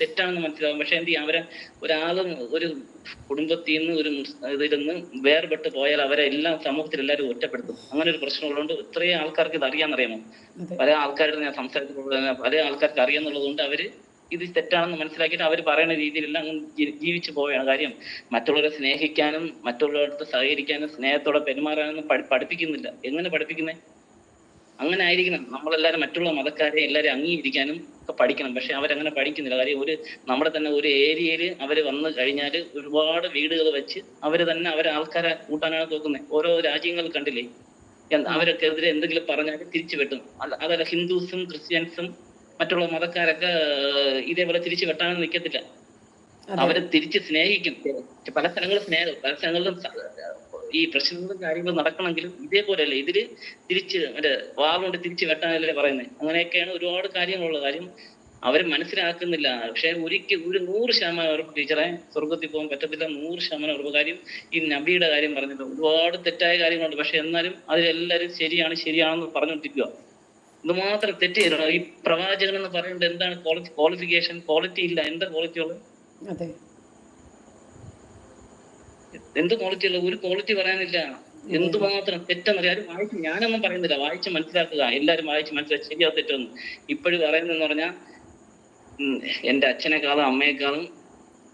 തെറ്റാണെന്ന് മനസ്സിലാവും. പക്ഷെ എന്ത് ചെയ്യും? അവരെ ഒരാൾ ഒരു കുടുംബത്തിൽ നിന്ന് ഒരു ഇതിരുന്ന് വേർപെട്ട് പോയാൽ അവരെ എല്ലാം സമൂഹത്തിൽ എല്ലാവരും ഒറ്റപ്പെടുത്തും. അങ്ങനെ ഒരു പ്രശ്നം ഉള്ളതുകൊണ്ട് ഇത്രയും ആൾക്കാർക്ക് ഇത് അറിയാന്നറിയാമോ അതെ. പല ആൾക്കാരുടെ ഞാൻ തന്നെ പല ആൾക്കാർക്ക് അറിയാന്നുള്ളത് കൊണ്ട് അവർ ഇത് തെറ്റാണെന്ന് മനസ്സിലാക്കിയിട്ട് അവർ പറയുന്ന രീതിയിലെല്ലാം അങ്ങ് ജീവിച്ചു പോവുകയാണ് കാര്യം. മറ്റുള്ളവരെ സ്നേഹിക്കാനും മറ്റുള്ളവരുടെ സഹകരിക്കാനും സ്നേഹത്തോടെ പെരുമാറാനൊന്നും പഠി പഠിപ്പിക്കുന്നില്ല. എങ്ങനെ പഠിപ്പിക്കുന്നേ? അങ്ങനെ ആയിരിക്കണം നമ്മളെല്ലാരും മറ്റുള്ള മതക്കാരെ എല്ലാവരും അംഗീകരിക്കാനും ഒക്കെ പഠിക്കണം. പക്ഷെ അവരങ്ങനെ പഠിക്കുന്നില്ല. കാര്യം ഒരു നമ്മുടെ തന്നെ ഒരു ഏരിയയിൽ അവർ വന്നു കഴിഞ്ഞാൽ ഒരുപാട് വീടുകൾ വെച്ച് അവർ തന്നെ അവരെ ആൾക്കാരെ കൂട്ടാനാണ് നോക്കുന്നത് ഓരോ രാജ്യങ്ങൾ കണ്ടില്ലേ? എന്ത് അവരൊക്കെതിരെ എന്തെങ്കിലും പറഞ്ഞാൽ തിരിച്ചു വെട്ടും. അല്ല അതല്ല ഹിന്ദുസും ക്രിസ്ത്യൻസും മറ്റുള്ള മതക്കാരൊക്കെ ഇതേപോലെ തിരിച്ചു വെട്ടാനൊന്നും നിൽക്കത്തില്ല അവരെ തിരിച്ച് സ്നേഹിക്കും. പല സ്ഥലങ്ങളും സ്നേഹം. പല സ്ഥലങ്ങളിലും ഈ പ്രശ്നങ്ങളും കാര്യങ്ങളും നടക്കണമെങ്കിലും ഇതേപോലെയല്ല. ഇതിൽ തിരിച്ച് മറ്റേ വാളുകൊണ്ട് തിരിച്ച് വെട്ടാനല്ലേ പറയുന്നത് അങ്ങനെയൊക്കെയാണ് ഒരുപാട് കാര്യങ്ങളുള്ള കാര്യം അവർ മനസ്സിലാക്കുന്നില്ല. പക്ഷെ ഒരിക്കൽ ഒരു നൂറ് ശതമാനം ഉറപ്പ് ടീച്ചറെ സ്വർഗത്തിൽ പോകാൻ പറ്റത്തില്ല. നൂറ് ശതമാനം ഉറപ്പ് കാര്യം ഈ നബിയുടെ കാര്യം പറഞ്ഞിട്ട് ഒരുപാട് തെറ്റായ കാര്യങ്ങളുണ്ട്. പക്ഷെ എന്നാലും അതിലെല്ലാവരും ശരിയാണ് ശരിയാണെന്ന് പറഞ്ഞുകൊണ്ടിരിക്കുക ഇതുമാത്രം തെറ്റ് ചെയ്യണം ഈ പ്രവാചകൻ എന്ന് പറയുന്നത് എന്താണ്? ക്വാളിഫിക്കേഷൻ ക്വാളിറ്റി ഇല്ല. എന്താ ക്വാളിറ്റി ഉള്ളത് അതെ. എന്ത് ക്വാളിറ്റി ഉള്ള ഒരു ക്വാളിറ്റി പറയാനില്ല. എന്തുമാത്രം തെറ്റെന്നറിയാം ആരും വായിച്ച് ഞാനൊന്നും പറയുന്നില്ല. വായിച്ച് മനസ്സിലാക്കുക. എല്ലാരും വായിച്ച് മനസ്സിലാക്കി ശരിയാ തെറ്റൊന്നും ഇപ്പോഴും പറയുന്നതെന്ന് പറഞ്ഞാൽ എന്റെ അച്ഛനേക്കാളും അമ്മയെക്കാളും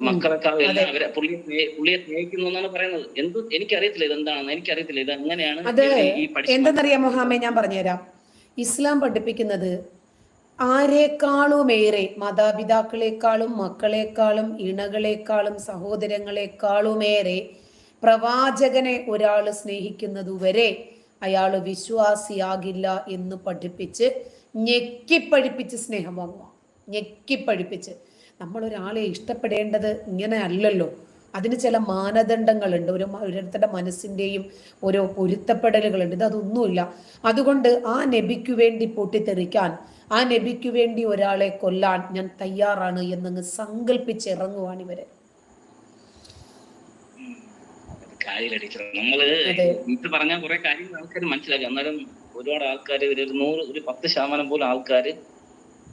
മക്കളെക്കാളും എല്ലാം അവരെ പുള്ളിയെ പുള്ളിയെ സ്നേഹിക്കുന്നു എന്നാണ് പറയുന്നത്. എന്ത് എനിക്കറിയത്തില്ല ഇത് എന്താണെന്ന്. എനിക്കറിയത്തില്ല ഇത് അങ്ങനെയാണ് ഈ എന്തെന്നറിയാമോ ഹാമേ? ഞാൻ പറഞ്ഞുതരാം. ഇസ്ലാം പഠിപ്പിക്കുന്നത് ആരെക്കാളുമേറെ മാതാപിതാക്കളെക്കാളും മക്കളെക്കാളും ഇണകളെക്കാളും സഹോദരങ്ങളെക്കാളുമേറെ പ്രവാചകനെ ഒരാൾ സ്നേഹിക്കുന്നതുവരെ അയാൾ വിശ്വാസിയാകില്ല എന്ന് പഠിപ്പിച്ച് ഞെക്കിപ്പഴിപ്പിച്ച് സ്നേഹം വാങ്ങുക. നമ്മൾ ഒരാളെ ഇഷ്ടപ്പെടേണ്ടത് ഇങ്ങനെ അല്ലല്ലോ. അതിന് ചില മാനദണ്ഡങ്ങളുണ്ട്. ഒരു ഓരോരുത്തരുടെ മനസ്സിന്റെയും ഓരോ പൊരുത്തപ്പെടലുകളുണ്ട്. ഇതൊന്നുമില്ല അതുകൊണ്ട് ആ നബിക്കു വേണ്ടി പൊട്ടിത്തെറിക്കാൻ ആ നബിക്കു വേണ്ടി ഒരാളെ കൊല്ലാൻ ഞാൻ തയ്യാറാണ് എന്നങ്ങ് സങ്കല്പിച്ച് ഇറങ്ങുവാണ് ഇവർ. കാര്യമില്ല ടീച്ചർ നമ്മൾ. ഇത് പറഞ്ഞാൽ കുറെ കാര്യങ്ങൾ ആൾക്കാർ മനസ്സിലാക്കി. എന്നാലും ഒരുപാട് ആൾക്കാർ ഒരു നൂറ് ഒരു പത്ത് ശതമാനം പോലും ആൾക്കാർ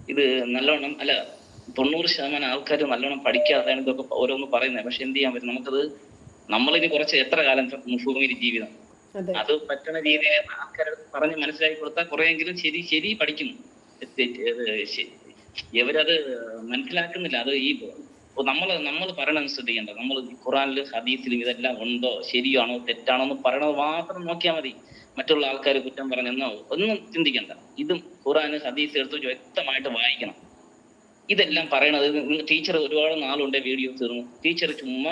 ഇത് നല്ലോണം അല്ല തൊണ്ണൂറ് ശതമാനം ആൾക്കാർ നല്ലോണം പഠിക്കാതെയാണ് ഇതൊക്കെ ഓരോന്ന് പറയുന്നത്. പക്ഷെ എന്ത് ചെയ്യാൻ പറ്റും? നമുക്കത് നമ്മളിനി കുറച്ച് എത്ര കാലം ഭൂമിയിൽ ജീവിതം? അതെ. പറ്റുന്ന രീതിയിൽ ആൾക്കാരെ പറഞ്ഞ് മനസ്സിലാക്കി കൊടുത്താൽ കുറെയെങ്കിലും ശരി ശരി പഠിക്കും. തെറ്റ് ഇത് ശ- ഇവരത് മനസ്സിലാക്കുന്നില്ല. അത് ഈ നമ്മൾ നമ്മൾ പറയണത് ശ്രദ്ധിക്കേണ്ട. നമ്മൾ ഖുറാനിലും ഹദീസിലും ഇതെല്ലാം ഉണ്ടോ? ശരിയാണോ? തെറ്റാണോ എന്ന് പറയണത് മാത്രം നോക്കിയാൽ മതി. മറ്റുള്ള ആൾക്കാർ കുറ്റം പറഞ്ഞെന്നോ ഒന്നും ചിന്തിക്കണ്ട. ഇതും ഖുറാന് ഹദീസ് എടുത്ത് വ്യക്തമായിട്ട് വായിക്കണം. ഇതെല്ലാം പറയണത് ടീച്ചർ ഒരുപാട് നാളുണ്ട് വീഡിയോ തീർന്നു. ടീച്ചർ ചുമ്മാ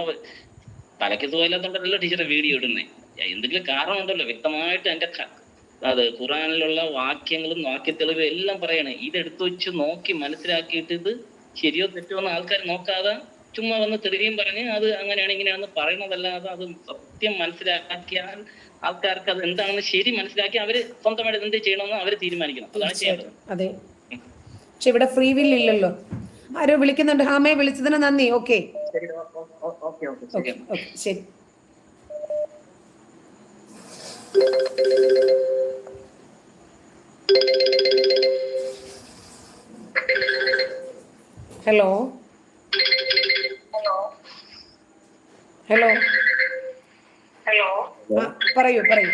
തലയ്ക്ക് സുഖമില്ലാത്തോണ്ടല്ലോ ടീച്ചറെ വീഡിയോ ഇടുന്നേ. എന്തെങ്കിലും കാരണം ഉണ്ടല്ലോ. വ്യക്തമായിട്ട് എന്റെ അത് ഖുറാനിലുള്ള വാക്യങ്ങളും വാക്യത്തെളിവും എല്ലാം പറയണേ. ഇത് എടുത്തു വെച്ച് നോക്കി മനസ്സിലാക്കിയിട്ട് ഇത് ശരിയോ തെറ്റോ എന്ന് ആൾക്കാർ നോക്കാതെ ചുമ്മാ വന്ന് തെറിയും പറഞ്ഞ് അത് അങ്ങനെയാണ് ഇങ്ങനെയാണെന്ന് പറയണതല്ലാതെ അത് സത്യം മനസ്സിലാക്കിയാൽ ആൾക്കാർക്ക് അത് എന്താണെന്ന് ശരി മനസ്സിലാക്കി അവർ സ്വന്തമായിട്ട് എന്ത് ചെയ്യണമെന്ന് അവർ തീരുമാനിക്കണം. അതാണ് ചെയ്യേണ്ടത്. അതെ. പക്ഷെ ഇവിടെ ഫ്രീ വിൽ ഇല്ലല്ലോ. ആരോ വിളിക്കുന്നുണ്ട്. ഹാമയെ വിളിച്ചതിന് നന്ദി. ഓക്കെ ശരി. ഹലോ. ഹലോ. പറയൂ പറയൂ.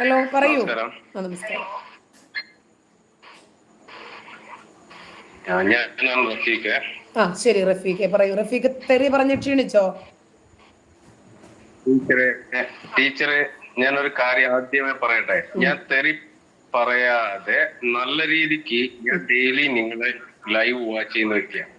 ഹലോ. പറയൂ. നമസ്കാരം. ആ ശരി റഫീഖെ പറയൂ. റഫീഖ് തെറി പറഞ്ഞ് ക്ഷീണിച്ചോ? ടീച്ചറെ ടീച്ചറെ ഞാനൊരു കാര്യം ആദ്യമേ പറയട്ടെ. ഞാൻ തെറി പറയാതെ നല്ല രീതിക്ക് ഞാൻ ഡെയിലി നിങ്ങളെ ലൈവ് വാച്ച് ചെയ്യുന്ന വ്യക്തിയാണ്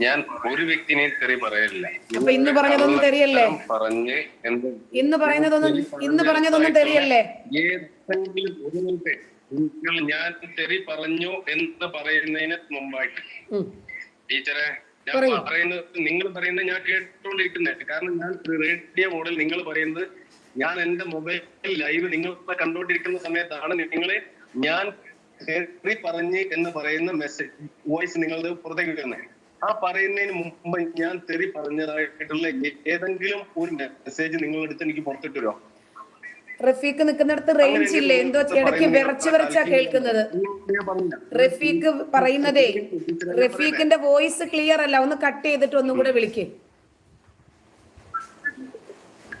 ഞാൻ ഒരു വ്യക്തിനെയും തെറി പറയല്ല അപ്പൊ ഇന്ന് പറഞ്ഞതൊന്നും തെറിയല്ലേ? പറഞ്ഞ് എന്ത് ഇന്ന് പറയുന്നതൊന്നും ഇന്ന് പറഞ്ഞതൊന്നും തെറിയല്ലേ? ഏതെങ്കിലും ഒരു നിങ്ങൾ ഞാൻ തെറി പറഞ്ഞു എന്ന് പറയുന്നതിന് മുമ്പായിട്ട്. ടീച്ചറെ ഞാൻ പറയുന്നത് നിങ്ങൾ പറയുന്നത് ഞാൻ കേട്ടോണ്ടിരിക്കുന്നത് കാരണം ഞാൻ റേഡിയോ മോഡൽ നിങ്ങൾ പറയുന്നത് ഞാൻ എന്റെ മൊബൈൽ ലൈവ് നിങ്ങൾ കണ്ടുകൊണ്ടിരിക്കുന്ന സമയത്താണ് നിങ്ങളെ ഞാൻ കേറി പറഞ്ഞ് എന്ന് പറയുന്ന മെസ്സേജ് വോയിസ് നിങ്ങളുടെ പുറത്തേക്ക് വരുന്നത് ആ പറയുന്നതിന് മുമ്പ് ഞാൻ തെറി പറഞ്ഞതായിട്ടുള്ള ഏതെങ്കിലും ഒരു മെസ്സേജ് നിങ്ങളെടുത്ത് എനിക്ക് പുറത്തിട്ട് വരുമോ റഫീഖ് നിൽക്കുന്നിടത്ത് റേഞ്ച് ഇല്ലേ? എന്തോ ഇടയ്ക്ക് വിറച്ച് വിറച്ചാ കേൾക്കുന്നത്. റഫീഖ് പറയുന്നതേ റഫീഖിന്റെ വോയിസ് ക്ലിയർ അല്ല. ഒന്ന് കട്ട് ചെയ്തിട്ട് ഒന്നും കൂടെ വിളിക്കേ.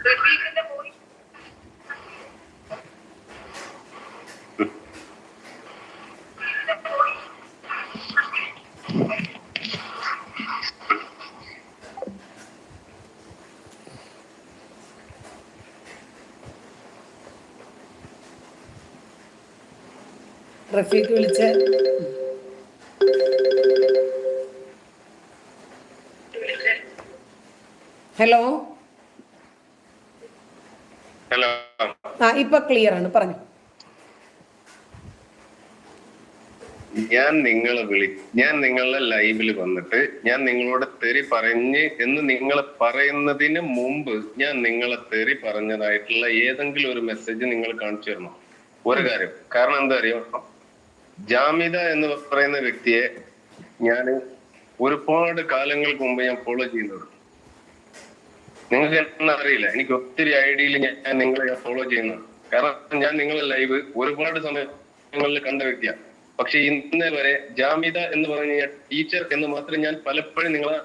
റഫീഖ് വിളിച്ച്. ഹലോ? ഹലോ. ആ ഇപ്പൊ ക്ലിയർ ആണ്. പറഞ്ഞു. ഞാൻ നിങ്ങളെ വിളി ഞാൻ നിങ്ങളുടെ ലൈവിൽ വന്നിട്ട് ഞാൻ നിങ്ങളോട് തെറി പറഞ്ഞ് എന്ന് നിങ്ങൾ പറയുന്നതിന് മുമ്പ് ഞാൻ നിങ്ങളെ തെറി പറഞ്ഞതായിട്ടുള്ള ഏതെങ്കിലും ഒരു മെസ്സേജ് നിങ്ങൾ കാണിച്ചു തരണം? ഒരു കാര്യം. കാരണം എന്താ അറിയോ? ജാമിദ എന്ന് പറയുന്ന വ്യക്തിയെ ഞാൻ ഒരുപാട് കാലങ്ങൾക്ക് മുമ്പ് ഞാൻ ഫോളോ ചെയ്യുന്നത് നിങ്ങൾക്ക് അറിയില്ല. എനിക്ക് ഒത്തിരി ഐഡിയയിൽ ഞാൻ നിങ്ങളെ ഫോളോ ചെയ്യുന്നത് കാരണം ഞാൻ നിങ്ങളെ ലൈവ് ഒരുപാട് സമയങ്ങളിൽ കണ്ട വ്യക്തിയാണ്. പക്ഷെ ഇന്നേ വരെ ജാമിത എന്ന് പറഞ്ഞ ടീച്ചർ എന്ന് മാത്രം ഞാൻ പലപ്പോഴും നിങ്ങളെ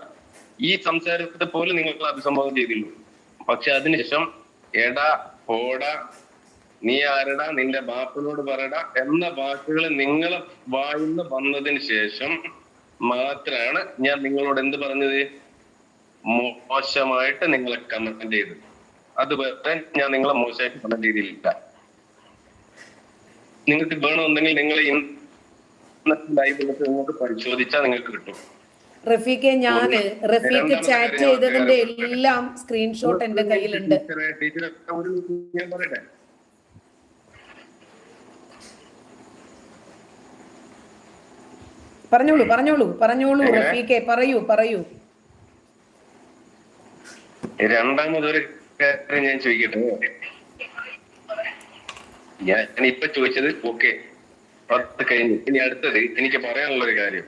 ഈ സംസാരത്തെ പോലും നിങ്ങൾ അഭിസംബോധന ചെയ്തിട്ടുള്ളൂ. പക്ഷെ അതിനുശേഷം എടാ പോടാ നീ ആരടാ? നിന്റെ ബാപ്പിനോട് പറയടാ എന്ന വാക്കുകൾ നിങ്ങളെ വായിന്ന് വന്നതിന് ശേഷം മാത്രമാണ് ഞാൻ നിങ്ങളോട് എന്ത് പറഞ്ഞത്? മോശമായിട്ട് നിങ്ങളെ കമന്റ് ചെയ്തത്. അതുപോലെ ഞാൻ നിങ്ങളെ മോശമായിട്ട് കമന്റ് ചെയ്തില്ല നിങ്ങൾക്ക് വേണമെന്നുണ്ടെങ്കിൽ നിങ്ങൾ ലൈവ് നിങ്ങൾക്ക് പരിശോധിച്ചാൽ നിങ്ങൾക്ക് കിട്ടും. റഫീഖെ ഞാൻ റഫീഖ് ചാറ്റ് ചെയ്തതിന്റെ എല്ലാം സ്ക്രീൻഷോട്ട് എന്റെ കയ്യിലുണ്ട്. ഞാൻ പറയട്ടെ. പറഞ്ഞോളൂ പറഞ്ഞോളൂ പറഞ്ഞോളൂ റഫീഖെ പറയൂ പറയൂ. രണ്ടാമതൊരു കാര്യം ഞാൻ ചോദിക്കട്ടെ? ഞാൻ ഇപ്പൊ ചോദിച്ചത് ഓക്കെ. അത് കഴിഞ്ഞു. ഇനി അടുത്തത് എനിക്ക് പറയാനുള്ള ഒരു കാര്യം.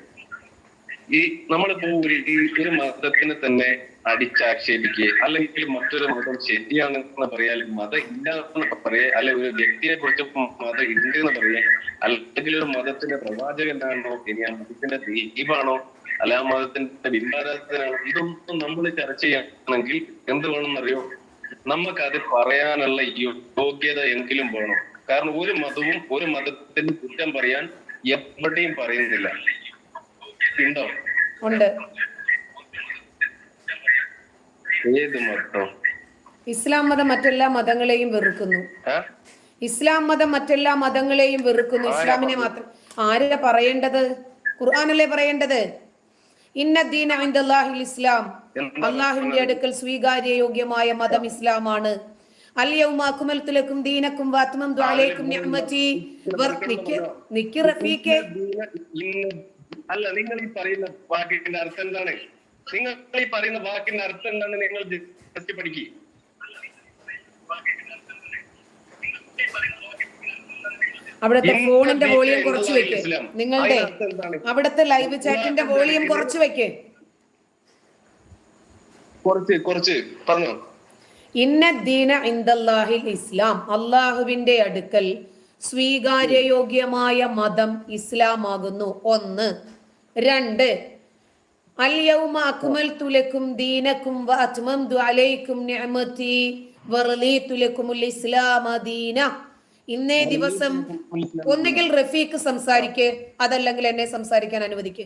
ഈ നമ്മളിപ്പോ ഒരു ഒരു മതത്തിന് തന്നെ അടിച്ചാക്ഷേപിക്കുക അല്ലെങ്കിൽ മറ്റൊരു മതം ശരിയാണെന്ന് പറയാൻ മതം ഇല്ല എന്ന് പറയാ അല്ലെ ഒരു വ്യക്തിയെ കുറിച്ച് മതം ഉണ്ട് എന്ന് പറയാ അല്ലെങ്കിൽ ഒരു മതത്തിന്റെ പ്രവാചകനാണോ ഇനി ആ മതത്തിന്റെ ദീപാണോ അല്ല ആ മതത്തിന്റെ ബിംബാരാധനാണോ ഇതൊന്നും നമ്മൾ ചർച്ച ചെയ്യണമെങ്കിൽ എന്ത് വേണമെന്നറിയോ? നമുക്കത് പറയാനുള്ള യോഗ്യത എങ്കിലും വേണം. കാരണം ഒരു മതവും ഒരു മതത്തിന് കുറ്റം പറയാൻ എവിടെയും പറയുന്നില്ല. ഉണ്ടോ? ഉണ്ട്. ഏത് മതം? ഇസ്ലാം മതം മറ്റെല്ലാ മതങ്ങളെയും വെറുക്കുന്നു. ഇസ്ലാം മതം മറ്റെല്ലാ മതങ്ങളെയും വെറുക്കുന്നു. ഇസ്ലാമിനെ മാത്രം ആരാ പറയേണ്ടത്? ഖുർആാനല്ലേ പറയേണ്ടത്? ഇന്നദ്ദീൻ ഇസ്ലാം. അള്ളാഹുവിന്റെ അടുക്കൽ സ്വീകാര്യ യോഗ്യമായ മതം ഇസ്ലാമാണ്. അല്യവും അക്കുമൽത്തുലക്കും ദീനക്കും വാത്മം ദ്വാലേക്കും നിക്ക് റഫീക്കെ അല്ല നിങ്ങൾ ഈ പറയുന്ന വാക്കിന്റെ അർത്ഥം എന്താണ്? നിങ്ങൾ ഈ പറയുന്ന വാക്കിന്റെ അർത്ഥം എന്താണെന്ന് നിങ്ങൾ ജസ്റ്റ് പഠിക്കുക അവിടുത്തെ ഫോണിന്റെ വോളിയം കുറച്ച് വെക്ക്. നിങ്ങളുടെ? അവിടുത്തെ ലൈവ് ചാറ്റിന്റെ വോളിയം കുറച്ച് വെക്ക്. കുറച്ച് കുറച്ച്. പറഞ്ഞോ. ഇന്ന ദീന ഇന്ദല്ലാഹിൽ ഇസ്ലാം. അള്ളാഹുവിന്റെ അടുക്കൽ സ്വീകാര്യയോഗ്യമായ മതം ഇസ്ലാം ആകുന്നു ഒന്ന്. രണ്ട്. അൽയൗമ അക്മൽതു ലക്കും ദീനക്കും വഅത്മംതു അലൈക്കും നിഅമതി വറളീതു ലക്കുമുൽ ഇസ്ലാമ ദീന. ഇന്നേ ദിവസം ഒന്നുകിൽ റഫീഖ് സംസാരിക്ക് അതല്ലെങ്കിൽ എന്നെ സംസാരിക്കാൻ അനുവദിക്ക്.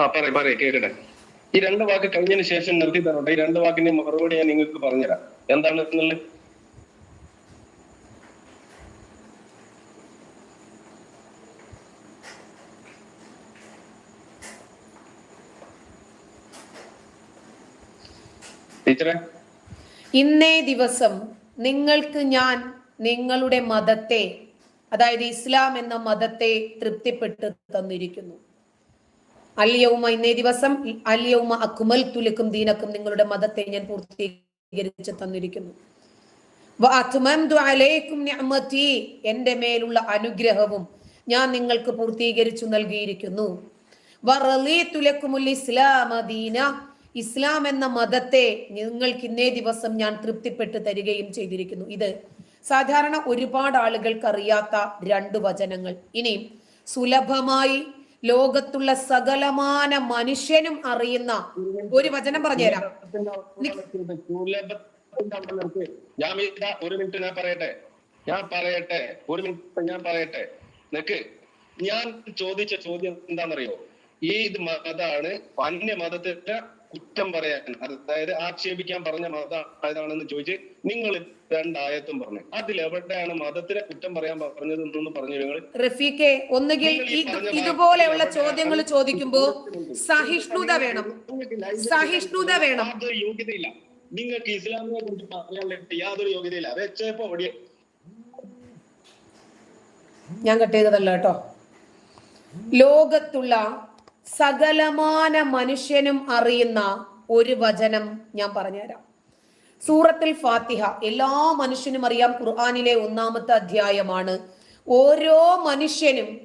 ആ പറയ പറയ കേക്കട്ടെ. ഈ രണ്ട് വാക്ക് കഴിഞ്ഞതിന് ശേഷം നിർത്തി തരട്ടെ. ഈ രണ്ട് വാക്കിന്റെ മറുപടി ഞാൻ നിങ്ങൾക്ക് പറഞ്ഞുതരാം. എന്താണ് ഇന്നേ ദിവസം നിങ്ങൾക്ക് ഞാൻ നിങ്ങളുടെ മതത്തെ അതായത് ഇസ്ലാം എന്ന മതത്തെ തൃപ്തിപ്പെട്ട് തന്നിരിക്കുന്നു. അല്യവുമ ഇന്നേ ദിവസം അല്യവുമ അക്കുമൽ തുലക്കും ദീനക്കും നിങ്ങളുടെ മതത്തെ ഞാൻ പൂർത്തീകരിച്ച് തന്നിരിക്കുന്നു. എന്റെ മേലുള്ള അനുഗ്രഹവും ഞാൻ നിങ്ങൾക്ക് പൂർത്തീകരിച്ചു നൽകിയിരിക്കുന്നു. ഇസ്ലാം എന്ന മതത്തെ നിങ്ങൾക്ക് ഇന്നേ ദിവസം ഞാൻ തൃപ്തിപ്പെട്ട് തരികയും ചെയ്തിരിക്കുന്നു. ഇത് സാധാരണ ഒരുപാട് ആളുകൾക്ക് അറിയാത്ത രണ്ട് വചനങ്ങൾ. ഇനിയും സുലഭമായി ലോകത്തുള്ള സകലമാന മനുഷ്യനും അറിയുന്ന ഒരു വചനം പറഞ്ഞുതരാം. ഞാൻ ഒരു മിനിറ്റ് ഞാൻ പറയട്ടെ? ഞാൻ പറയട്ടെ? ഒരു മിനിറ്റ് ഞാൻ പറയട്ടെ? നിനക്ക് ഞാൻ ചോദിച്ച ചോദ്യം എന്താണെന്നറിയോ? ഈ ഇത് മതാണ് അന്യ മതത്തിന്റെ കുറ്റം പറയാൻ അതായത് ആക്ഷേപിക്കാൻ പറഞ്ഞ മതം ഏതാണെന്ന് ചോദിച്ച് നിങ്ങൾ രണ്ടായത്തും പറഞ്ഞു. അതിൽ എവിടെയാണ് മതത്തിനെ കുറ്റം പറയാൻ പറഞ്ഞത് എന്നൊന്ന് പറഞ്ഞു നിങ്ങൾ റഫീഖെ ഒന്നുകിൽ ഇതുപോലെയുള്ള ചോദ്യങ്ങൾ ചോദിക്കുമ്പോ സഹിഷ്ണുത വേണം. സഹിഷ്ണുത വേണം. യോഗ്യതയില്ല. നിങ്ങൾക്ക് ഇസ്ലാമിനെ കുറിച്ച് പറയാനുള്ള യാതൊരു യോഗ്യതയില്ല. വെച്ചപ്പോ ഓടിയ ഞാൻ കട്ട് ചെയ്തതല്ല കേട്ടോ. ലോകത്തുള്ള സകലമാന മനുഷ്യനും അറിയുന്ന ഒരു വചനം ഞാൻ പറഞ്ഞുതരാം. സൂറത്തിൽ ഫാത്തിഹ എല്ലാ മനുഷ്യനും അറിയാം ഖുർആാനിലെ ഒന്നാമത്തെ അധ്യായമാണ്. ഓരോ മനുഷ്യനും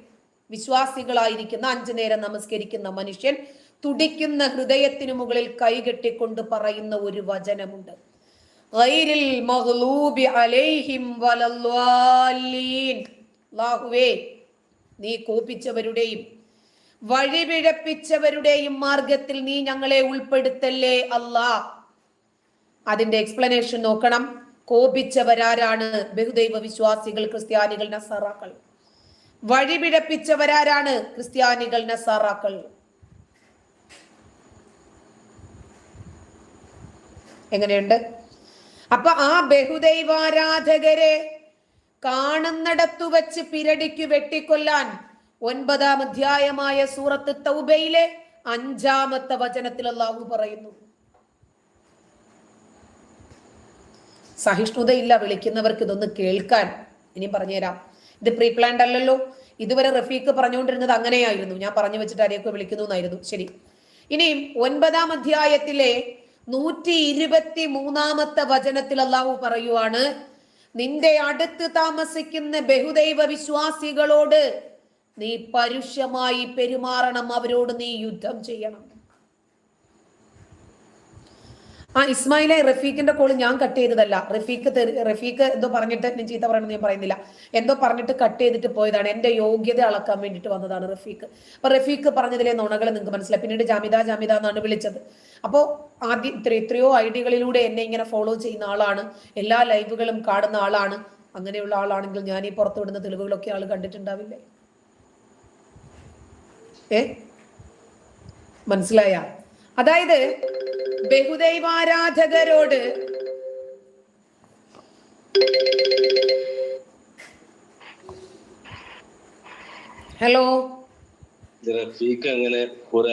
വിശ്വാസികളായിരിക്കുന്ന അഞ്ചു നേരം നമസ്കരിക്കുന്ന മനുഷ്യൻ തുടിക്കുന്ന ഹൃദയത്തിനു മുകളിൽ കൈകെട്ടിക്കൊണ്ട് പറയുന്ന ഒരു വചനമുണ്ട്. നീ കോപിച്ചവരുടെയും വഴിപിഴപ്പിച്ചവരുടെയും മാർഗത്തിൽ നീ ഞങ്ങളെ ഉൾപ്പെടുത്തല്ലേ അല്ല? അതിന്റെ എക്സ്പ്ലനേഷൻ നോക്കണം. കോപിച്ചവരാരാണ് ബഹുദൈവ വിശ്വാസികൾ ക്രിസ്ത്യാനികൾ നസാറാക്കൾ വഴിപിഴപ്പിച്ചവരാരാണ് ക്രിസ്ത്യാനികൾ നസാറാക്കൾ എങ്ങനെയുണ്ട്? അപ്പൊ ആ ബഹുദൈവാരാധകരെ കാണുന്നിടത്തു വെച്ച് പിരടിക്ക് വെട്ടിക്കൊല്ലാൻ ഒൻപതാം അധ്യായമായ സൂറത്ത് തൗബയിലെ അഞ്ചാമത്തെ വചനത്തിൽ അള്ളാഹു പറയുന്നു. സഹിഷ്ണുതയില്ല വിളിക്കുന്നവർക്ക് ഇതൊന്ന് കേൾക്കാൻ. ഇനി പറഞ്ഞുതരാം. ഇത് പ്രീ പ്ലാൻഡ് അല്ലല്ലോ. ഇതുവരെ റഫീഖ് പറഞ്ഞുകൊണ്ടിരുന്നത് അങ്ങനെയായിരുന്നു. ഞാൻ പറഞ്ഞു വെച്ചിട്ട് ആരെയൊക്കെ വിളിക്കുന്നു എന്നായിരുന്നു. ശരി. ഇനിയും ഒൻപതാം അധ്യായത്തിലെ നൂറ്റി ഇരുപത്തി മൂന്നാമത്തെ വചനത്തിൽ അള്ളാഹു പറയുവാണ് നിന്റെ അടുത്ത് താമസിക്കുന്ന ബഹുദൈവ വിശ്വാസികളോട് നീ പരുഷമായി പെരുമാറണം. അവരോട് നീ യുദ്ധം ചെയ്യണം. ആ ഇസ്മായിലെ റഫീഖിന്റെ കോൾ ഞാൻ കട്ട് ചെയ്തതല്ല. റഫീഖ് റഫീഖ് എന്തോ പറഞ്ഞിട്ട് ഞാൻ ചീത്ത പറയണമെന്ന് ഞാൻ പറയുന്നില്ല. എന്തോ പറഞ്ഞിട്ട് കട്ട് ചെയ്തിട്ട് പോയതാണ്. എന്റെ യോഗ്യത അളക്കാൻ വേണ്ടിയിട്ട് വന്നതാണ് റഫീഖ്. അപ്പൊ റഫീഖ് പറഞ്ഞതിലെ നുണകൾ നിങ്ങൾക്ക് മനസ്സിലായി. പിന്നീട് ജാമിത ജാമിത എന്നാണ് വിളിച്ചത്. അപ്പോൾ ആദ്യം ഇത്ര എത്രയോ ഐഡികളിലൂടെ എന്നെ ഇങ്ങനെ ഫോളോ ചെയ്യുന്ന ആളാണ്. എല്ലാ ലൈവുകളും കാണുന്ന ആളാണ്. അങ്ങനെയുള്ള ആളാണെങ്കിൽ ഞാൻ ഈ പുറത്തുവിടുന്ന തെളിവുകളൊക്കെ ആൾ കണ്ടിട്ടുണ്ടാവില്ലേ? ഏ? മനസ്സിലായ? അതായത് ബഹുദൈവാരാധകരോട് ഹലോ? റഫീഖ് അങ്ങനെ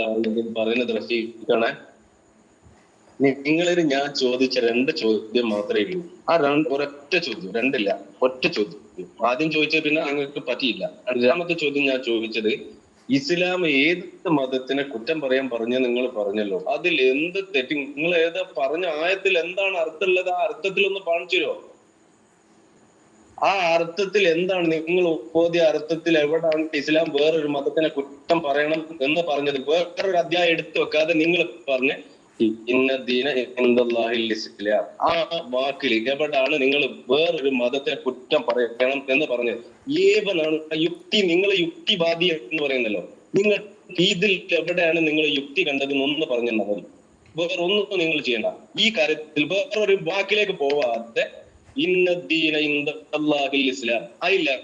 ആളുകൾ പറയുന്നത് റഫീഖാണ്. നിങ്ങളിൽ ഞാൻ ചോദിച്ച രണ്ട് ചോദ്യം മാത്രമേ ഉള്ളൂ. ആ രണ്ട് ഒരൊറ്റ ചോദ്യം രണ്ടില്ല ഒറ്റ ചോദ്യം. ആദ്യം ചോദിച്ചത് പിന്നെ അങ്ങക്ക് പറ്റിയില്ല. രണ്ടാമത്തെ ചോദ്യം ഞാൻ ചോദിച്ചത് ഇസ്ലാം ഏത് മതത്തിനെ കുറ്റം പറയാൻ പറഞ്ഞ നിങ്ങൾ പറഞ്ഞല്ലോ? അതിൽ എന്ത് തെറ്റി നിങ്ങൾ ഏതാ പറഞ്ഞ ആയത്തിൽ എന്താണ് അർത്ഥമുള്ളത്? ആ അർത്ഥത്തിൽ ഒന്ന് കാണിച്ചു തരുമോ? ആ അർത്ഥത്തിൽ എന്താണ് നിങ്ങൾ ഓതിയ അർത്ഥത്തിൽ എവിടാണ് ഇസ്ലാം വേറൊരു മതത്തിനെ കുറ്റം പറയണം എന്ന് പറഞ്ഞത്? വേറൊരു അധ്യായം എടുത്തു വെക്കാതെ നിങ്ങൾ പറഞ്ഞ ആ വാക്കിൽ നിങ്ങൾ വേറൊരു മതത്തെ കുറ്റം പറയണം എന്ന് പറഞ്ഞത്? ഏവനാണ് യുക്തി നിങ്ങൾ യുക്തിവാദി എന്ന് പറയുന്നല്ലോ. നിങ്ങൾ ഇതിൽ എവിടെയാണ് നിങ്ങൾ യുക്തി കണ്ടത് എന്ന് പറഞ്ഞാൽ മതി. വേറെ ഒന്നും നിങ്ങൾ ചെയ്യണ്ട. ഈ കാര്യത്തിൽ വേറൊരു വാക്കിലേക്ക് പോവാതെ ഇന്നദ്ദീന ഇസ്ലാം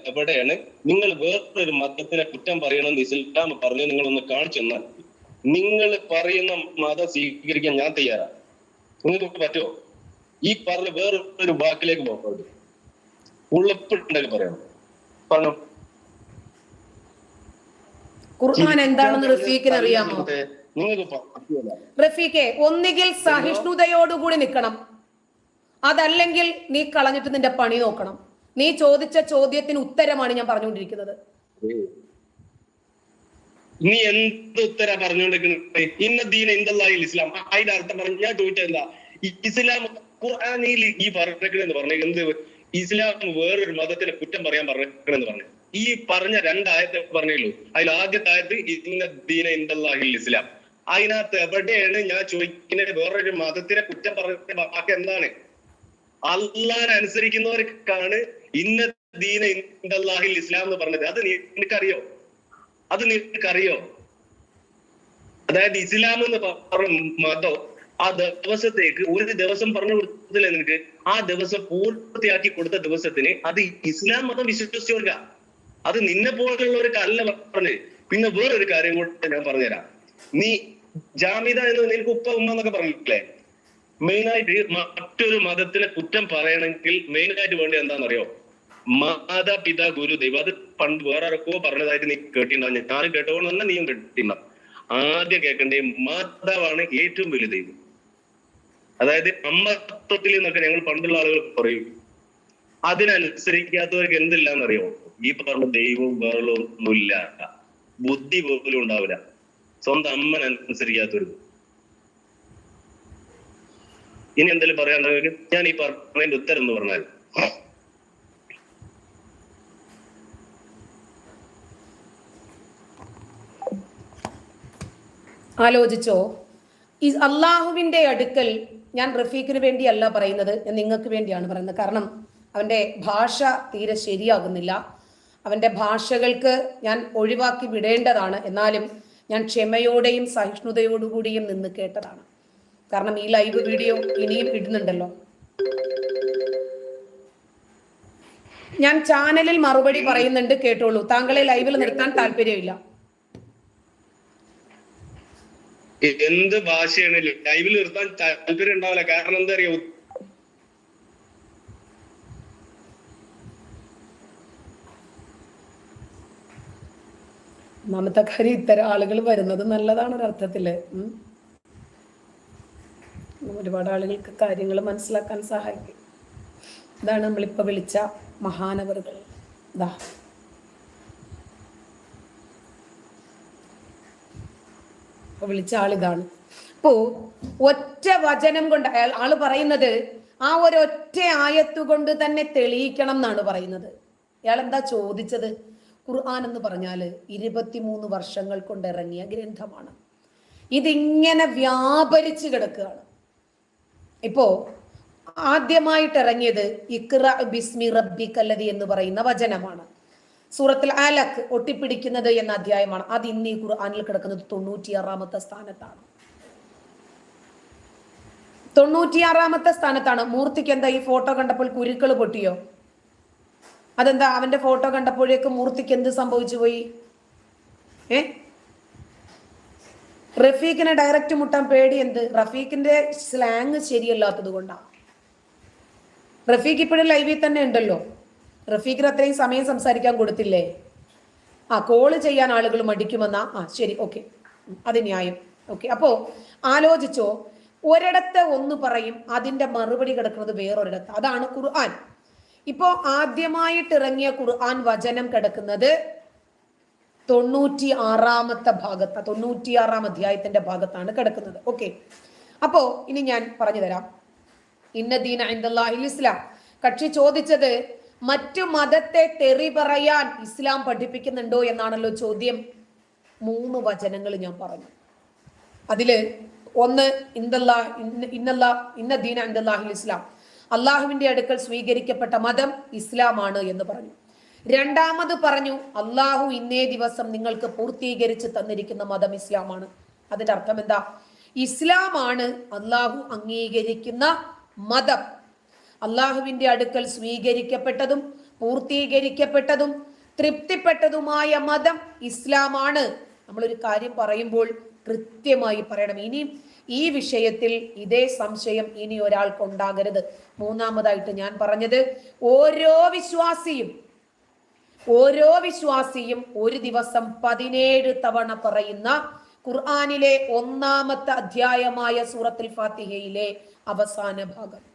എവിടെയാണ് നിങ്ങൾ വേറൊരു മതത്തിനെ കുറ്റം പറയണമെന്ന് ഇസ്ലാം പറഞ്ഞു നിങ്ങളൊന്ന് കാണിച്ചു തന്നാൽ നിങ്ങൾ പറയുന്ന മതം സ്വീകരിക്കാൻ ഞാൻ തയ്യാറാണ് നിങ്ങൾക്ക് പറ്റുമോ? ഈ പറഞ്ഞ വേറൊരു വാക്കിലേക്ക് പോകരുത് ഉള്ളപ്പെട്ടുണ്ടെങ്കിൽ പറയണം. പറഞ്ഞു ഖുർആൻ എന്താണെന്ന് റഫീഖിന് അറിയാമോ? റഫീഖെ ഒന്നുകിൽ സഹിഷ്ണുതയോടുകൂടി നിൽക്കണം. അതല്ലെങ്കിൽ നീ കളഞ്ഞിട്ട് നിന്റെ പണി നോക്കണം. നീ ചോദിച്ച ചോദ്യത്തിന് ഉത്തരമാണ് ഞാൻ പറഞ്ഞുകൊണ്ടിരിക്കുന്നത്. നീ എന്ത് ഉത്തര പറഞ്ഞുകൊണ്ടിരിക്കുന്നത് ഇന്ന ദീന എന്തല്ലായി ഇസ്ലാം. അതിന്റെ അർത്ഥം പറഞ്ഞു ഞാൻ ചോദിച്ചത് എന്താ? ഇസ്ലാം ഖുർആനിൽ ഈ പറഞ്ഞേക്കണെന്ന് പറഞ്ഞു എന്ത് ഇസ്ലാം വേറൊരു മതത്തിനെ കുറ്റം പറയാൻ പറഞ്ഞേക്കണെന്ന് പറഞ്ഞു. ഈ പറഞ്ഞ രണ്ടായത്തെ പറഞ്ഞല്ലോ? അതിൽ ആദ്യത്തെ ആയത്ത് ഇന്ന ദീന എന്തല്ലാഹിൽ ഇസ്ലാം. അതിനകത്ത് എവിടെയാണ് ഞാൻ ചോദിക്കുന്നത് വേറൊരു മതത്തിനെ കുറ്റം പറഞ്ഞ വാക്ക് എന്താണ്? അള്ളാനെ അനുസരിക്കുന്നവർക്കാണ് ഇന്ന ദീന ഇന്ദല്ലാഹിൽ ഇസ്ലാം എന്ന് പറഞ്ഞത്. അത് നിനക്കറിയോ? അത് നിനക്കറിയോ? അതായത് ഇസ്ലാം എന്ന് പറഞ്ഞ മതം ആ ദിവസത്തേക്ക് ഒരു ദിവസം പറഞ്ഞു കൊടുത്തില്ല നിനക്ക്? ആ ദിവസം പൂർത്തിയാക്കി കൊടുത്ത ദിവസത്തിന് അത് ഇസ്ലാം മതം വിശ്വസിച്ചവർക്ക അത് നിന്നെ പോലുള്ളവർക്ക് അല്ല പറഞ്ഞ്. പിന്നെ വേറൊരു കാര്യം കൂടെ ഞാൻ പറഞ്ഞുതരാം. നീ ജാമിത എന്ന് നിനക്ക് ഉപ്പ ഉമ്മ എന്നൊക്കെ പറഞ്ഞിട്ടില്ലേ? മെയിൻ ആയിട്ട് മറ്റൊരു മതത്തിനെ കുറ്റം പറയണമെങ്കിൽ മെയിൻ ആയിട്ട് വേണ്ടത് എന്താണെന്നറിയോ മാതാപിതാ ഗുരു ദൈവം. അത് പണ്ട് വേറെ ആരൊക്കെയോ പറഞ്ഞതായിട്ട് നീ കേട്ടിട്ടുണ്ടാവും ഞാൻ തന്നെ നീയും കേട്ടിട്ടുണ്ടാവും ആദ്യം കേൾക്കേണ്ടേ മാതാവാണ് ഏറ്റവും വലിയ ദൈവം. അതായത് അമ്മത്വത്തിൽ നിന്നൊക്കെ ഞങ്ങൾ പണ്ടുള്ള ആളുകൾ പറയും. അതിനനുസരിക്കാത്തവർക്ക് എന്തില്ലാന്നറിയോ ഈ പറഞ്ഞ ദൈവവും വേറെ ഒന്നുമില്ല. ബുദ്ധി പോലും ഉണ്ടാവില്ല. സ്വന്തം അമ്മനനുസരിക്കാത്തവർക്ക് ഇനി എന്തെങ്കിലും പറയാനുണ്ടെങ്കിൽ ഞാൻ ഈ പറഞ്ഞതിന്റെ ഉത്തരം എന്ന് പറഞ്ഞാൽ ആലോചിച്ചോ? ഈ അള്ളാഹുവിന്റെ അടുക്കൽ ഞാൻ റഫീഖിന് വേണ്ടിയല്ല പറയുന്നത് ഞാൻ നിങ്ങൾക്ക് വേണ്ടിയാണ് പറയുന്നത്. കാരണം അവന്റെ ഭാഷ തീരെ ശരിയാകുന്നില്ല. അവന്റെ ഭാഷകൾക്ക് ഞാൻ ഒഴിവാക്കി വിടേണ്ടതാണ്. എന്നാലും ഞാൻ ക്ഷമയോടെയും സഹിഷ്ണുതയോടുകൂടിയും നിന്ന് കേട്ടതാണ്. കാരണം ഈ ലൈവ് വീഡിയോ ഇനിയും ഇടുന്നുണ്ടല്ലോ. ഞാൻ ചാനലിൽ മറുപടി പറയുന്നുണ്ട് കേട്ടോളൂ. താങ്കളെ ലൈവിൽ നിർത്താൻ താല്പര്യമില്ല. എന്ത് ഭാഷയാണ് ലൈവിൽ നിർത്താൻ താല്പര്യം ഉണ്ടാവില്ല. കാരണം എന്താ അറിയോ? ഒന്നാമത്തെ കാര്യം ഇത്തരം ആളുകൾ വരുന്നത് നല്ലതാണ് ഒരർത്ഥത്തിൽ. ഒരുപാട് ആളുകൾക്ക് കാര്യങ്ങൾ മനസ്സിലാക്കാൻ സഹായിക്കും. ഇതാണ് നമ്മളിപ്പോ വിളിച്ച മഹാനവറുകൾ. ഇതാ ഇപ്പൊ വിളിച്ച ആളിതാണ് അപ്പോ ഒറ്റ വചനം കൊണ്ട് അയാൾ ആൾ പറയുന്നത് ആ ഒരു ഒറ്റ ആയത്ത് കൊണ്ട് തന്നെ തെളിയിക്കണം എന്നാണ് പറയുന്നത്. ഇയാൾ എന്താ ചോദിച്ചത്? ഖുർആൻ എന്ന് പറഞ്ഞാൽ ഇരുപത്തിമൂന്ന് വർഷങ്ങൾ കൊണ്ട് ഇറങ്ങിയ ഗ്രന്ഥമാണ്. ഇതിങ്ങനെ വ്യാപരിച്ചു കിടക്കുകയാണ്. ഇപ്പോ ആദ്യമായിട്ട് ഇറങ്ങിയത് ഇക്ര ബിസ്മി റബ്ബി കല്ലതി എന്ന് പറയുന്ന വചനമാണ്. സൂറത്തിൽ അലക്ക് ഒട്ടിപ്പിടിക്കുന്നത് എന്ന അധ്യായമാണ്. അത് ഇന്ന് ഈ ഖുർആാനിൽ കിടക്കുന്നത് തൊണ്ണൂറ്റിയാറാമത്തെ സ്ഥാനത്താണ്. തൊണ്ണൂറ്റിയാറാമത്തെ സ്ഥാനത്താണ്. മൂർത്തിക്ക് എന്താ ഈ ഫോട്ടോ കണ്ടപ്പോൾ കുരുക്കൾ പൊട്ടിയോ? അതെന്താ? അവന്റെ ഫോട്ടോ കണ്ടപ്പോഴേക്ക് മൂർത്തിക്ക് എന്ത് സംഭവിച്ചു പോയി? ഏ? റഫീഖിനെ ഡയറക്റ്റ് മുട്ടാൻ പേടി എന്ത്? റഫീഖിന്റെ സ്ലാങ് ശരിയല്ലാത്തത് കൊണ്ടാണ് റഫീഖ് ഇപ്പോഴും ലൈവിൽ തന്നെ ഉണ്ടല്ലോ. റഫീഖിന് അത്രയും സമയം സംസാരിക്കാൻ കൊടുത്തില്ലേ? ആ കോൾ ചെയ്യാൻ ആളുകൾ മടിക്കുമെന്നാ? ആ ശരി ഓക്കെ അത് ന്യായം. ഓക്കെ അപ്പോ ആലോചിച്ചോ ഒരിടത്ത് ഒന്ന് പറയും അതിന്റെ മറുപടി കിടക്കുന്നത് വേറൊരിടത്ത്. അതാണ് ഖുർആൻ. ഇപ്പോ ആദ്യമായിട്ട് ഇറങ്ങിയ ഖുർആൻ വചനം കിടക്കുന്നത് തൊണ്ണൂറ്റി ആറാമത്തെ ഭാഗത്ത് തൊണ്ണൂറ്റി ആറാം അധ്യായത്തിന്റെ ഭാഗത്താണ് കിടക്കുന്നത്. ഓക്കെ അപ്പോ ഇനി ഞാൻ പറഞ്ഞു തരാം ഇന്ന ദീന ഇസ്ലാം. കക്ഷി ചോദിച്ചത് മറ്റു മതത്തെ തെറി പറയാൻ ഇസ്ലാം പഠിപ്പിക്കുന്നുണ്ടോ എന്നാണല്ലോ ചോദ്യം. മൂന്ന് വചനങ്ങൾ ഞാൻ പറഞ്ഞു. അതിൽ ഒന്ന് ഇന്ദല്ലാ ഇന്ന ഇന്നല്ലാ ഇന്ന ദീന ഇന്ദല്ലാഹിൽ ഇസ്ലാം. അള്ളാഹുവിന്റെ അടുക്കൽ സ്വീകരിക്കപ്പെട്ട മതം ഇസ്ലാമാണ് എന്ന് പറഞ്ഞു. രണ്ടാമത് പറഞ്ഞു അള്ളാഹു ഇന്നേ ദിവസം നിങ്ങൾക്ക് പൂർത്തീകരിച്ച് തന്നിരിക്കുന്ന മതം ഇസ്ലാമാണ്. അതിന്റെ അർത്ഥം എന്താ? ഇസ്ലാമാണ് അള്ളാഹു അംഗീകരിക്കുന്ന മതം. അള്ളാഹുവിന്റെ അടുക്കൽ സ്വീകരിക്കപ്പെട്ടതും പൂർത്തീകരിക്കപ്പെട്ടതും തൃപ്തിപ്പെട്ടതുമായ മതം ഇസ്ലാമാണ്. നമ്മളൊരു കാര്യം പറയുമ്പോൾ കൃത്യമായി പറയണം. ഇനി ഈ വിഷയത്തിൽ ഇതേ സംശയം ഇനി ഒരാൾക്ക് ഉണ്ടാകരുത്. മൂന്നാമതായിട്ട് ഞാൻ പറഞ്ഞത് ഓരോ വിശ്വാസിയും ഓരോ വിശ്വാസിയും ഒരു ദിവസം പതിനേഴ് തവണ പറയുന്ന ഖുർആാനിലെ ഒന്നാമത്തെ അധ്യായമായ സൂറത്തിൽ ഫാത്തിഹയിലെ അവസാന ഭാഗം.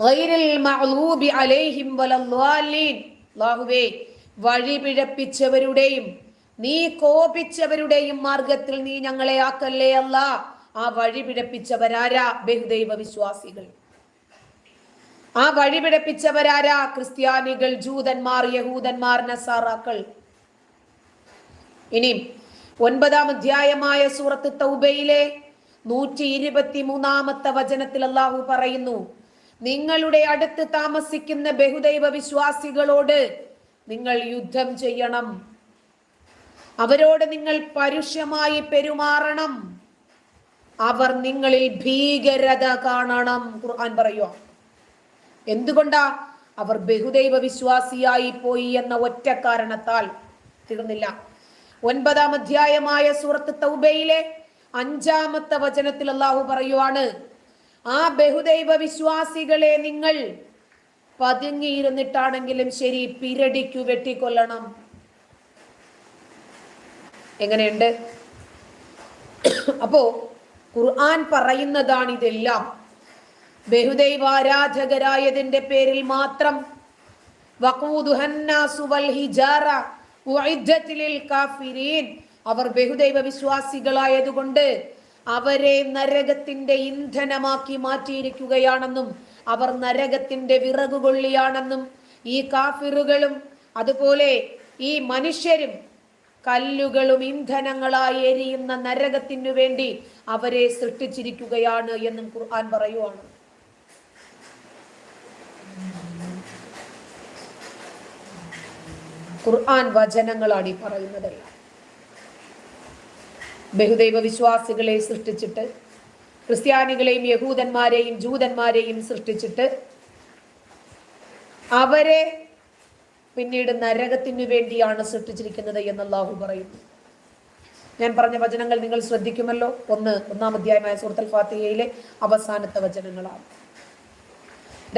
ഗൈറിൽ മഅ്ലൂബി അലൈഹിം വലദ്ദാലീൻ. അല്ലാഹുവേ വഴി പിഴപ്പിച്ചവരുടെയും നീ കോപിച്ചവരുടെയും മാർഗത്തിൽ നീ ഞങ്ങളെ ആക്കല്ലേ അല്ല? ആ വഴി പിഴപ്പിച്ചവരാരാ? ബഹുദൈവ വിശ്വാസികൾ. ആ വഴി പിഴപ്പിച്ചവരാരാ? ക്രിസ്ത്യാനികൾ ജൂതന്മാർ യഹൂദന്മാർ നസാറാക്കൾ. ഇനി ഒൻപതാം അധ്യായമായ സൂറത്ത് തൗബയിലെ നൂറ്റി ഇരുപത്തി മൂന്നാമത്തെ വചനത്തിൽ അള്ളാഹു പറയുന്നു നിങ്ങളുടെ അടുത്ത് താമസിക്കുന്ന ബഹുദൈവ വിശ്വാസികളോട് നിങ്ങൾ യുദ്ധം ചെയ്യണം. അവരോട് നിങ്ങൾ പരുഷമായി പെരുമാറണം. അവർ നിങ്ങളിൽ ഭീകരത കാണണം. ഖുർആൻ പറയുക എന്തുകൊണ്ടാ അവർ ബഹുദൈവ വിശ്വാസിയായി പോയി എന്ന ഒറ്റ കാരണത്താൽ? തീർന്നില്ല. ഒൻപതാം അധ്യായമായ സൂറത്ത് തൗബയിലെ അഞ്ചാമത്തെ വചനത്തിൽ അള്ളാഹു പറയുവാണ് ആ ബഹുദൈവ വിശ്വാസികളെ നിങ്ങൾ പതുങ്ങിയിരുന്നിട്ടാണെങ്കിലും ശരി പിരടിക്കു വെട്ടിക്കൊല്ലണം. എങ്ങനെയുണ്ട്? അപ്പോ ഖുർആൻ പറയുന്നതാണ് ഇതെല്ലാം ബഹുദൈവ ആരാധകരായതിന്റെ പേരിൽ മാത്രം. അവർ ബഹുദൈവ വിശ്വാസികളായതുകൊണ്ട് അവരെ നരകത്തിന്റെ ഇന്ധനമാക്കി മാറ്റിയിരിക്കുകയാണെന്നും അവർ നരകത്തിന്റെ വിറകുകൊള്ളിയാണെന്നും ഈ കാഫിറുകളും അതുപോലെ ഈ മനുഷ്യരും കല്ലുകളും ഇന്ധനങ്ങളായി എരിയുന്ന നരകത്തിനു വേണ്ടി അവരെ സൃഷ്ടിച്ചിരിക്കുകയാണ് എന്നും ഖുർആൻ പറയുവാണ്. ഖുർആൻ വചനങ്ങളാണ് ഈ പറയുന്നതെല്ലാം. ബഹുദൈവ വിശ്വാസികളെ സൃഷ്ടിച്ചിട്ട് ക്രിസ്ത്യാനികളെയും യഹൂദന്മാരെയും ജൂതന്മാരെയും സൃഷ്ടിച്ചിട്ട് അവരെ പിന്നീട് നരകത്തിനു വേണ്ടിയാണ് സൃഷ്ടിച്ചിരിക്കുന്നത് എന്ന് അള്ളാഹു പറയുന്നു. ഞാൻ പറഞ്ഞ വചനങ്ങൾ നിങ്ങൾ ശ്രദ്ധിക്കുമല്ലോ? ഒന്ന് ഒന്നാം അധ്യായമായ സുഹൃത്തൽ ഫാത്തിഹയിലെ അവസാനത്തെ വചനങ്ങളാണ്.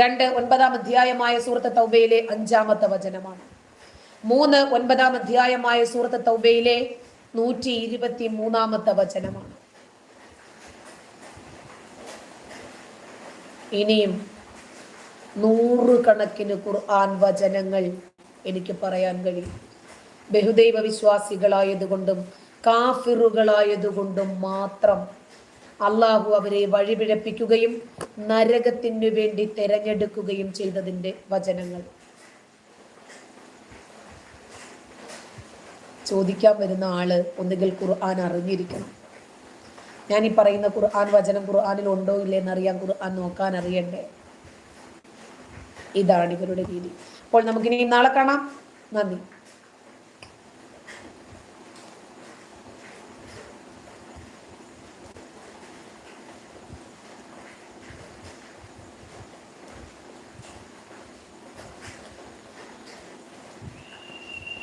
രണ്ട് ഒൻപതാം അധ്യായമായ സൂറത്ത് തൗബയിലെ അഞ്ചാമത്തെ വചനമാണ്. മൂന്ന് ഒൻപതാം അധ്യായമായ സൂറത്ത് തൗബയിലെ നൂറ്റി ഇരുപത്തി മൂന്നാമത്തെ വചനമാണ്. ഇനിയും നൂറുകണക്കിന് ഖുർആൻ വചനങ്ങൾ എനിക്ക് പറയാൻ കഴിയും. ബഹുദൈവ വിശ്വാസികളായതുകൊണ്ടും കാഫിറുകളായതുകൊണ്ടും മാത്രം അള്ളാഹു അവരെ വഴിപിഴപ്പിക്കുകയും നരകത്തിനു വേണ്ടി തെരഞ്ഞെടുക്കുകയും ചെയ്തതിന്റെ വചനങ്ങൾ. ചോദിക്കാൻ വരുന്ന ആൾ ഒന്നുകിൽ ഖുർആൻ അറിഞ്ഞിരിക്കണം. ഞാൻ ഈ പറയുന്ന ഖുർആൻ വചനം ഖുർആനിൽ ഉണ്ടോ ഇല്ലേ എന്നറിയാൻ ഖുർആൻ നോക്കാൻ അറിയണ്ടേ? ഇതാണ് ഇവരുടെ രീതി. അപ്പോൾ നമുക്കിനി നാളെ കാണാം. നന്ദി.